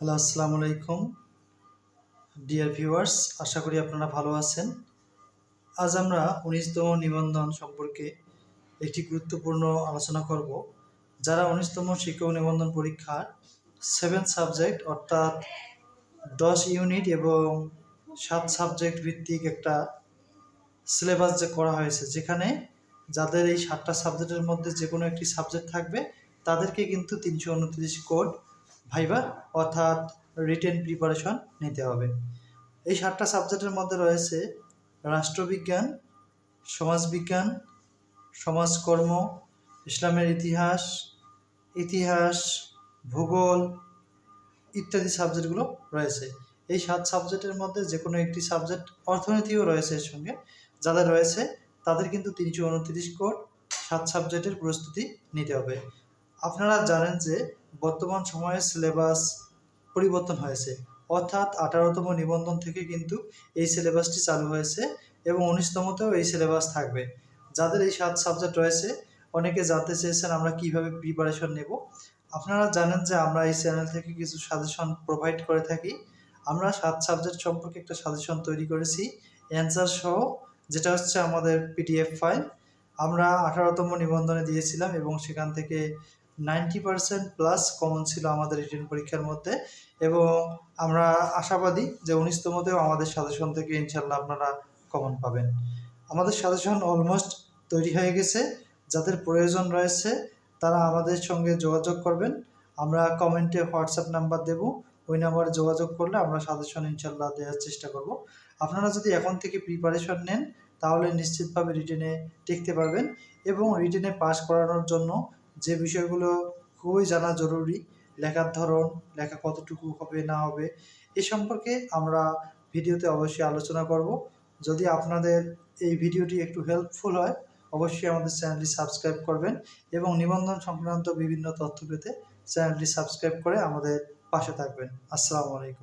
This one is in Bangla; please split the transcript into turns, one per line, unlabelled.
হ্যালো, আসসালামু আলাইকুম। ডিয়ার ভিউয়ার্স আশা করি আপনারা ভালো আছেন। আজ আমরা উনিশতম নিবন্ধন সম্পর্কে একটি গুরুত্বপূর্ণ আলোচনা করব, যারা উনিশতম শিক্ষক নিবন্ধন পরীক্ষার সেভেন সাবজেক্ট অর্থাৎ দশ ইউনিট এবং সাত সাবজেক্ট ভিত্তিক একটা সিলেবাস যে করা হয়েছে, যেখানে যাদের এই সাতটা সাবজেক্টের মধ্যে যে কোনো একটি সাবজেক্ট থাকবে, তাদেরকে কিন্তু তিনশো উনত্রিশ কোড ভাইবা অর্থাৎ রিটেন প্রিপারেশন নিতে হবে। এই সাতটা সাবজেক্টের মধ্যে রয়েছে রাষ্ট্রবিজ্ঞান, সমাজবিজ্ঞান, সমাজকর্ম, ইসলামের ইতিহাস ইতিহাস, ভূগোল ইত্যাদি সাবজেক্টগুলো রয়েছে। এই সাত সাবজেক্টের মধ্যে যে কোনো একটি সাবজেক্ট অর্থনীতিও রয়েছে এর সঙ্গে। যাদের রয়েছে, তাদের কিন্তু তিনশো উনত্রিশ কোট সাত সাবজেক্টের প্রস্তুতি নিতে হবে। আপনারা জানেন যে বর্তমান সময়ে সিলেবাস পরিবর্তন হয়েছে। অর্থাৎ আঠারোতম নিবন্ধন থেকে কিন্তু এই সিলেবাসটি চালু হয়েছে এবং উনিশতমতেও এই সিলেবাস থাকবে। যাদের এই সাত সাবজেক্ট রয়েছে, অনেকে জানতে চেয়েছেন আমরা কীভাবে প্রিপারেশন নেব। আপনারা জানেন যে আমরা এই চ্যানেল থেকে কিছু সাজেশন প্রোভাইড করে থাকি। আমরা সাত সাবজেক্ট সম্পর্কে একটা সাজেশন তৈরি করেছি অ্যান্সার সহ, যেটা হচ্ছে আমাদের পিডিএফ ফাইল আমরা আঠারোতম নিবন্ধনে দিয়েছিলাম এবং সেখান থেকে নাইনটি পার্সেন্ট প্লাস কমন ছিল আমাদের রিটেন পরীক্ষার মধ্যে এবং আমরা আশাবাদী যে উনিশতমতেও আমাদের সাজেশন থেকে ইনশাল্লাহ আপনারা কমন পাবেন। আমাদের সাজেশন অলমোস্ট তৈরি হয়ে গেছে। যাদের প্রয়োজন রয়েছে, তারা আমাদের সঙ্গে যোগাযোগ করবেন। আমরা কমেন্টে হোয়াটসঅ্যাপ নাম্বার দেব, ওই নাম্বারে যোগাযোগ করলে আমরা সাজেশন ইনশাল্লাহ দেওয়ার চেষ্টা করব। আপনারা যদি এখন থেকে প্রিপারেশন নেন, তাহলে নিশ্চিতভাবে রিটেনে টিকতে পারবেন এবং রিটেনে পাস করানোর জন্য যে বিষয়গুলো খুবই জানা জরুরি, লেখার ধরন, লেখা কতটুকু হবে, না হবে, এ সম্পর্কে আমরা ভিডিওতে অবশ্যই আলোচনা করব। যদি আপনাদের এই ভিডিওটি একটু হেল্পফুল হয়, অবশ্যই আমাদের চ্যানেলটি সাবস্ক্রাইব করবেন এবং নিবন্ধন সংক্রান্ত বিভিন্ন তথ্য পেতে চ্যানেলটি সাবস্ক্রাইব করে আমাদের পাশে থাকবেন। আসসালামু আলাইকুম।